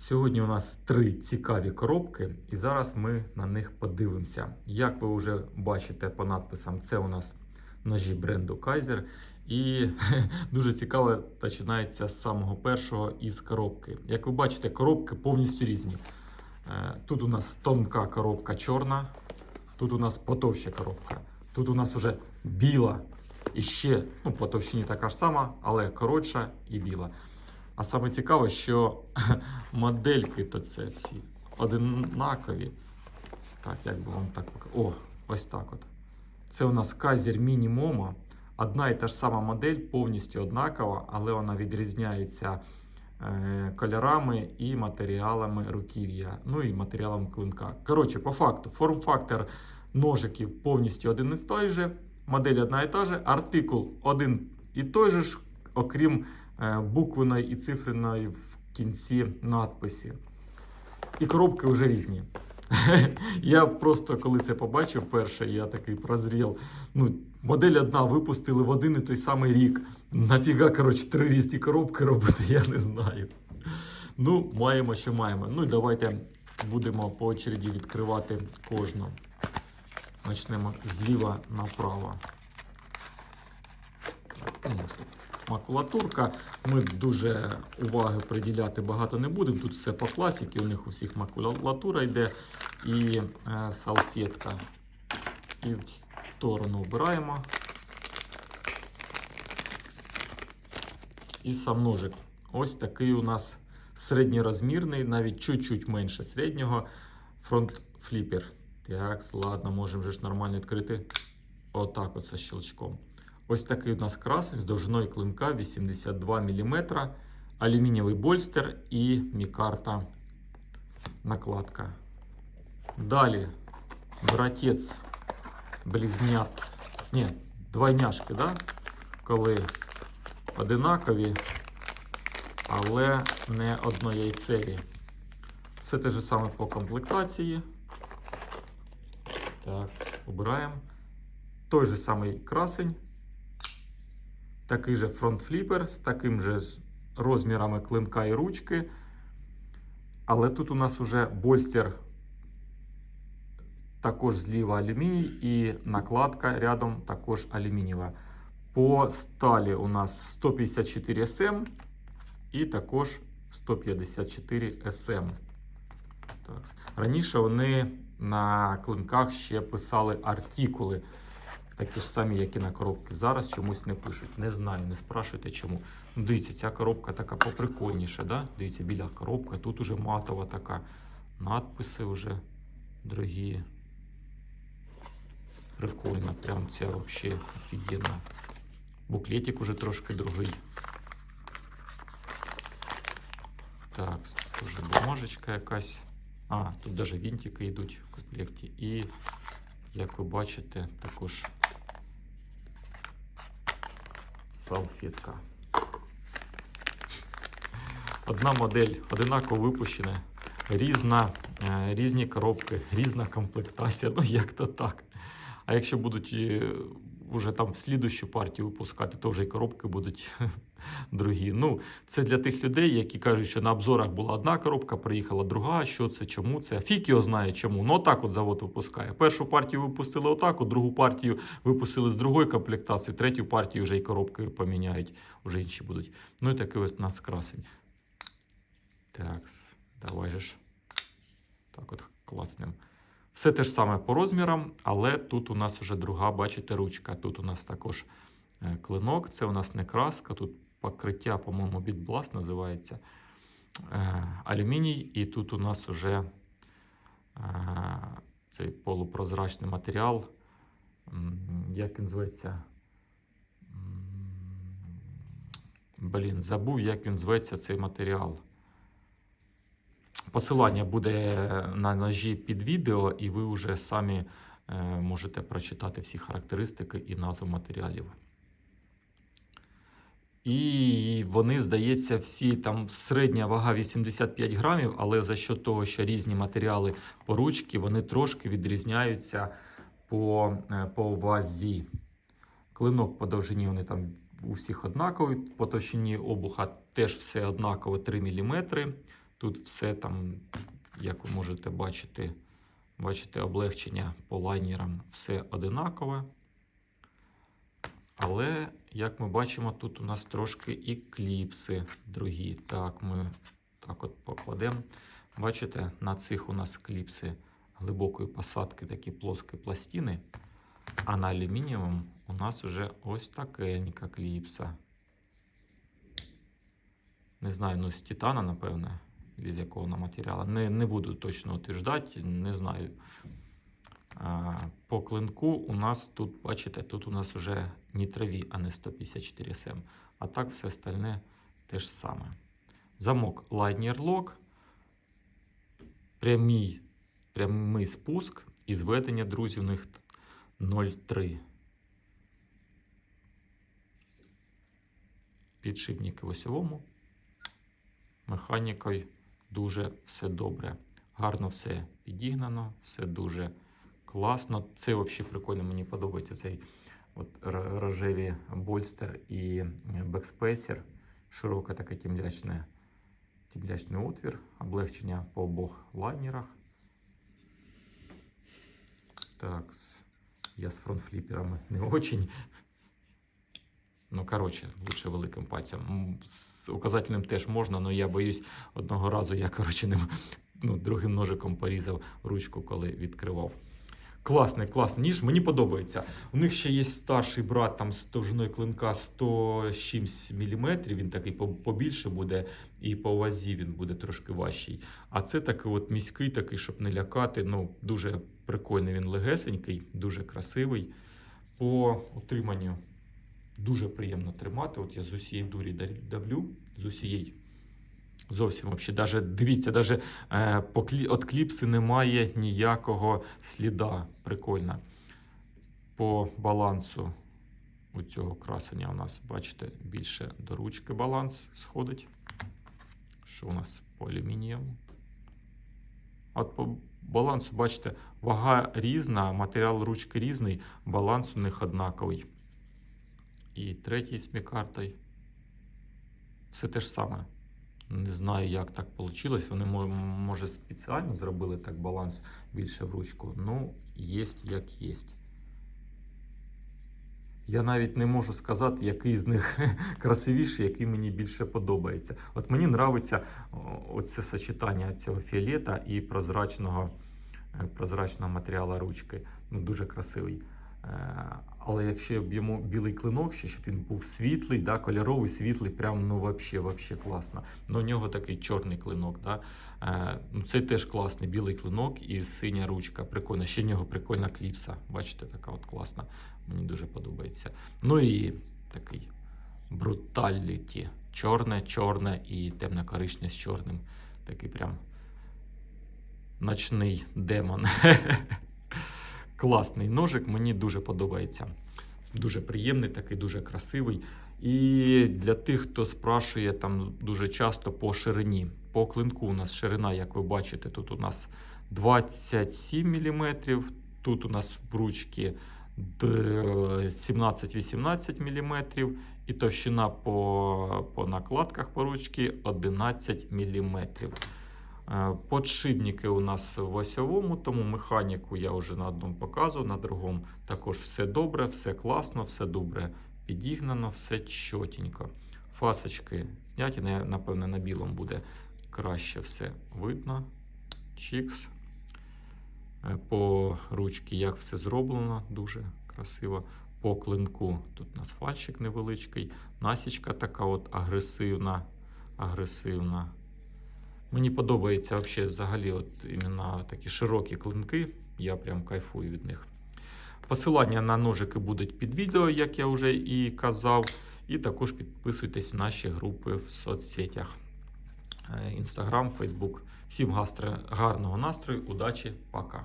Сьогодні у нас три цікаві коробки, і зараз ми на них подивимося. Як ви вже бачите по надписам, це у нас ножі бренду Kaiser. І дуже цікаво починається з самого першого із коробки. Як ви бачите, коробки повністю різні. Е, Тут у нас тонка коробка чорна, тут у нас потовща коробка, тут у нас вже біла і ще ну, по товщині така ж сама, але коротша і біла. А саме цікаве, що модельки то це всі одинакові. Так, як би вам так показати? О, ось так от. Це у нас Mini Momo. Одна і та ж сама модель, повністю однакова, але вона відрізняється е, кольорами і матеріалами руків'я, ну і матеріалом клинка. Коротше, по факту, форм-фактор ножиків повністю один і той же, модель одна і та же, артикул один і той же, ж, окрім е, буквеної і цифреної в кінці надписі. І коробки вже різні. Я просто коли це побачив перше, я такий прозрів. Ну, модель одна випустили в один і той самий рік. Нафіга, коротше, три різні коробки робити, я не знаю. Ну, маємо, що маємо. Ну і давайте будемо по очереді відкривати кожну. Почнемо зліва направо. Так, Макулатурка. Ми дуже уваги приділяти багато не будемо. Тут все по класіки, у них у всіх макулатура йде і е, салфетка. І в сторону вбираємо. І сам ножик. Ось такий у нас середньорозмірний, навіть чуть-чуть менше середнього фронт фліпер. Так, ладно, можемо вже ж нормально відкрити. Отак оце щелчком. Ось такий у нас красень з довжиною клинка 82 мм, алюмінієвий больстер і мікарта накладка. Далі братець близнят. Ні, двойняшки, да? коли одинакові, але не однояйцеві. Все те ж саме по комплектації. Так, обираємо. Той же самий красень. Такий же фронт-фліпер з таким же розмірами клинка і ручки. Але тут у нас вже больстер також зліва алюміній і накладка рядом також алюмінієва. По сталі у нас 154 см і також 154 СМ. Так. Раніше вони на клинках ще писали артикули. Такі ж самі, як і на коробки. Зараз чомусь не пишуть. Не знаю, не спрашуйте чому. Ну, Дивіться, ця коробка така поприкольніша. Да? Дивіться, біля коробка. Тут уже матова така. Надписи вже дорогі. Прикольно, прям це взагалі офігенно. Буклетик уже трошки другий. Так, вже бумажечка якась. А, тут навіть вінтики йдуть в комплекті. І, як ви бачите, також салфетка. Одна модель одинаково випущена, різна, е, різні коробки, різна комплектація. Ну, як то так. А якщо будуть е, вже там слідущу партію випускати, то вже і коробки будуть другі. Ну, це для тих людей, які кажуть, що на обзорах була одна коробка, приїхала друга. Що це, чому це? Фік його знає чому. Ну, отак от завод випускає. Першу партію випустили отак, от другу партію випустили з другої комплектації, третю партію вже і коробки поміняють, вже інші будуть. Ну і такий ось у нас красень. Так, давай же ж. Так от класнем. Все те ж саме по розмірам, але тут у нас вже друга, бачите, ручка. Тут у нас також е, клинок, це у нас не краска, тут покриття, по-моєму, Bitblast називається е, алюміній, і тут у нас вже е, цей полупрозрачний матеріал. Як він зветься? Блін, забув, як він зветься цей матеріал. Посилання буде на ножі під відео, і ви вже самі е, можете прочитати всі характеристики і назву матеріалів. І вони, здається, всі там середня вага 85 грамів, але за що того, що різні матеріали по ручці, вони трошки відрізняються по, е, по вазі. Клинок по довжині вони там у всіх однакові, по товщині обуха теж все однаково 3 мм. Тут все там, як ви можете бачити, бачите, облегчення по лайнерам все одинакове. Але, як ми бачимо, тут у нас трошки і кліпси другі. Так, ми так от покладемо. Бачите, на цих у нас кліпси глибокої посадки, такі плоскі пластини. А на алюмінієвому у нас вже ось такенька кліпса. Не знаю, ну з титана, напевне, з якого на матеріалу. Не, не буду точно утверждати, не знаю. А, по клинку у нас тут, бачите, тут у нас вже нітрові, а не 154 см. А так все остальне те ж саме. Замок Lightning Lock, прямий, прямий спуск і зведення, друзі, у них 0,3. Підшипники в осьовому. Механікою дуже все добре. Гарно все підігнано, все дуже класно. Це взагалі прикольно, мені подобається цей от рожеві больстер і бекспейсер. Широке таке тімлячне, тімлячний отвір, облегчення по обох лайнерах. Так, я з фронтфліперами не очень. Ну, коротше, лучше великим пальцем. З указательним теж можна, але я боюсь, одного разу я, коротше, ним, ну, другим ножиком порізав ручку, коли відкривав. Класний, класний ніж, мені подобається. У них ще є старший брат там з довжиною клинка 100 з чимсь міліметрів. Він такий побільше буде, і по вазі він буде трошки важчий. А це такий от міський, такий, щоб не лякати. Ну, дуже прикольний він легесенький, дуже красивий. По утриманню дуже приємно тримати. От я з усієї дурі давлю, з усієї. Зовсім взагалі. Даже, дивіться, даже е, по клі, от кліпси немає ніякого сліда. Прикольно. По балансу у цього красення у нас, бачите, більше до ручки баланс сходить. Що у нас по алюмінієву? От по балансу, бачите, вага різна, матеріал ручки різний, баланс у них однаковий. І третій з мікартою. Все те ж саме. Не знаю, як так вийшло. Вони, може, спеціально зробили так баланс більше в ручку. Ну, є як є. Я навіть не можу сказати, який з них красивіший, який мені більше подобається. От мені подобається оце сочетання цього фіолета і прозрачного, е, прозрачного матеріалу ручки. Ну, дуже красивий. Е, Але якщо б йому білий клинок, ще щоб він був світлий, да, кольоровий, світлий, прям ну вообще, вообще класно. Ну, у нього такий чорний клинок. Да. Е, Ну, це теж класний білий клинок і синя ручка. Прикольно. Ще в нього прикольна кліпса. Бачите, така от класна. Мені дуже подобається. Ну і такий бруталіті. Чорне, чорне і темно-коричневе з чорним. Такий прям ночний демон. Класний ножик, мені дуже подобається. Дуже приємний, такий дуже красивий. І для тих, хто спрашує там дуже часто по ширині. По клинку у нас ширина, як ви бачите, тут у нас 27 мм, тут у нас в ручці 17-18 мм, і товщина по, по накладках по ручці 11 мм. Е, Подшипники у нас в осьовому, тому механіку я вже на одному показував, на другому також все добре, все класно, все добре підігнано, все чотенько. Фасочки зняті, напевне, на білому буде краще все видно. Чікс. Е, По ручці як все зроблено, дуже красиво. По клинку тут у нас фальшик невеличкий, насічка така от агресивна. агресивна. Мені подобається вообще взагалі от іменно такі широкі клинки. Я прям кайфую від них. Посилання на ножики будуть під відео, як я вже і казав. І також підписуйтесь на наші групи в соцсетях. Інстаграм, Фейсбук. Всім гарного настрою, удачі, пока.